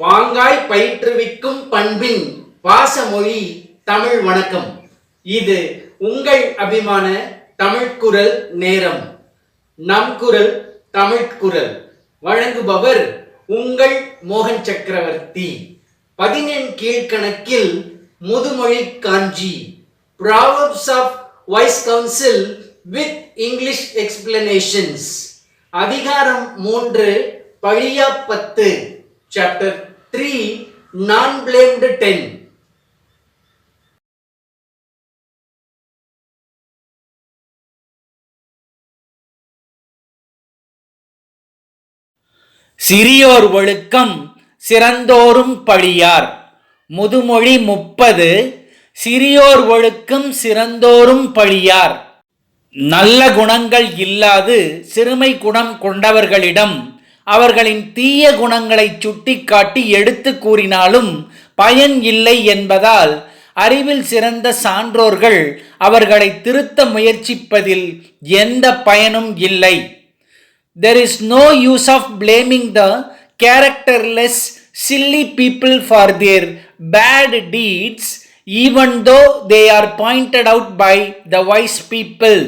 பாங்காய் பயிற்றுவிக்கும் பண்பின் பாசமொழி தமிழ் வணக்கம். இது உங்கள் அபிமான தமிழ்குரல் நேரம். நம் குரல் தமிழ்குரல் வழங்குபவர் உங்கள் மோகன் சக்கரவர்த்தி. பதினெண் கீழ்கணக்கில் முதுமொழி காஞ்சி. Proverbs of wise counsel with English explanations அதிகாரம் மூன்று பழியா பத்து. Chapter 3 non blamed 10 சிறியோர் ஒழுக்கம் சிறந்தோரும் பழியார். முதுமொழி முப்பது சிறியோர் ஒழுக்கம் சிறந்தோரும் பழியார். நல்ல குணங்கள் இல்லாது சிறுமை குணம் கொண்டவர்களிடம் அவர்களின் தீய குணங்களை சுட்டிக்காட்டி எடுத்து கூறினாலும் பயன் இல்லை என்பதால் அறிவில் சிறந்த சான்றோர்கள் அவர்களை திருத்த முயற்சிப்பதில் எந்த பயனும் இல்லை there is no use of blaming the characterless silly people for their bad deeds even though they are pointed out by the wise people